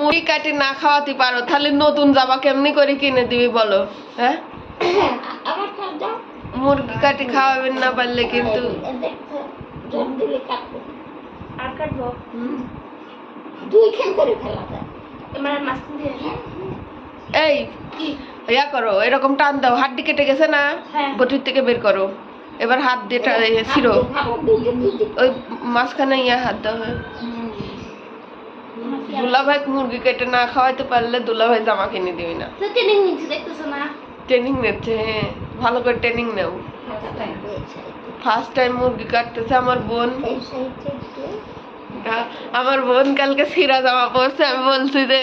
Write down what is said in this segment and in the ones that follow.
মুড়ি কাটি না খাওয়াতে পারো তাহলে নতুন জামা কেমনি করে কিনে দিবি বলো? হ্যাঁ? মুরগি কাটি খাওয়াবেন না পারলে কিন্তু মাঝখান দিয়ে এই ইয়া করো এরকম টান দাও হাড্ডি কেটে গেছে না? হ্যাঁ। বটির থেকে বের করো। এবার হাত দিয়ে ছিঁড়ো। ওই মাঝখানে ইয়া হাত দাও। হ্যাঁ দুলাভাই মুরগি কেটে না খাওয়াইতে পারলে দুলাভাই জামা কিনে দিবি না। ট্রেনিং নিচ্ছে দেখতেছো না? ট্রেনিং নিচ্ছে হ্যাঁ। ভালো করে ট্রেনিং নেও। ফার্স্ট টাইম মুরগি কাটতেছে আমার বোন। আমার বোন কালকে সিরা জামা পরছে আমি বলছি যে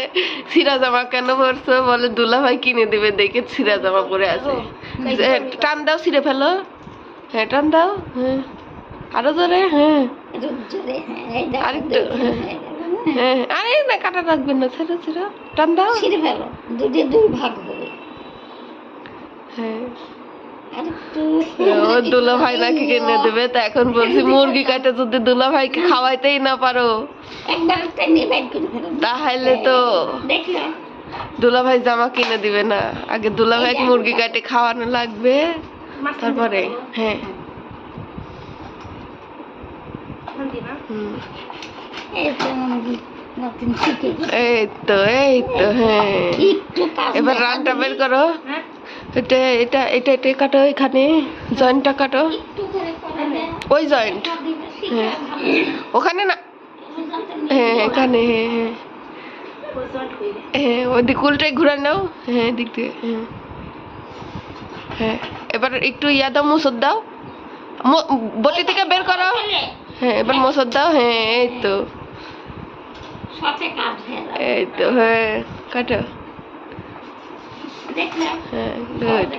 সিরা জামা কেন পরছো? বলে দুলাভাই কিনে দিবে দেখে সিরা জামা পরে আছে। টান দাও ছিঁড়ে ফেলো। হ্যাঁ টান দাও হ্যাঁ। আরও জোরে হ্যাঁ। হ্যাঁ আরেকটু, হ্যাঁ। হয়ে? হ্যাঁ আরে না কাটা রাখবেন না ছেড়ে ছেড়ে টান দাও। ছিঁড়ে ফেলো দুটো দুই ভাগ হবে হ্যাঁ। ও দুলা ভাই নাকি কিনে দেবে? তা এখন বলছি মুরগি কাটে যদি দুলা ভাইকে খাওয়াইতেই না পারো। তাহলে তো দুলা ভাই জামা কিনে দিবে না। আগে দুলা ভাই মুরগি কাটে খাওয়ানো লাগবে। তারপরে হ্যাঁ। না হুম। এই তো। এই তো হ্যাঁ এবার রানটা বের করো? এটা এটা এটা এটা কাটো এখানে জয়েন্টটা কাটো। ওই জয়েন্ট হ্যাঁ। ওখানে না। হ্যাঁ এখানে হ্যাঁ হ্যাঁ। হ্যাঁ ওই দিক উল্টে ঘুরে নাও। হ্যাঁ দিক দিয়ে হ্যাঁ। হ্যাঁ এবার একটু ইয়া দাও মুসর দাও। বটি থেকে বের করো। হ্যাঁ এবার মুসর দাও। হ্যাঁ এই তো। এই তো হ্যাঁ কাটো? হ্যাঁ গুড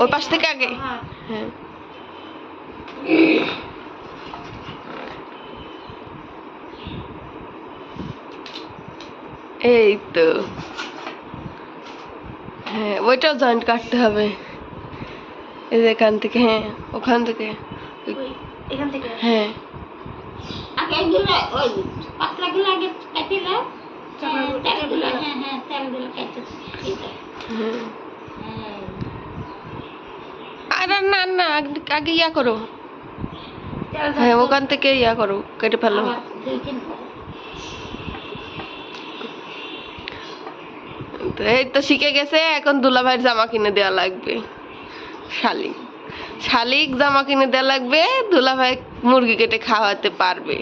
ওই পাশ থেকে আগে। হ্যাঁ। এই তো। হ্যাঁ ওইটাও জয়েন্ট কাটতে হবে। এখান থেকে হ্যাঁ ওখান থেকে। এখান থেকে। হ্যাঁ। আগে এগুলো ওই পাতলাগুলো আগে কেটে দাও চাপড়া হ্যাঁ, তেলগুলো হ্যাঁ হ্যাঁ তেলগুলো কেটে। আরে না না আগে- ইয়া করো। হ্যাঁ ওখান থেকে ইয়া করো কেটে ফেলো। এই তো শিখে গেছে এখন দুলাভাইয়ের জামা কিনে দেওয়া লাগবে। শালিক শালিক জামা কিনে দেওয়া লাগবে দুলাভাই মুরগি কেটে খাওয়াতে পারবে।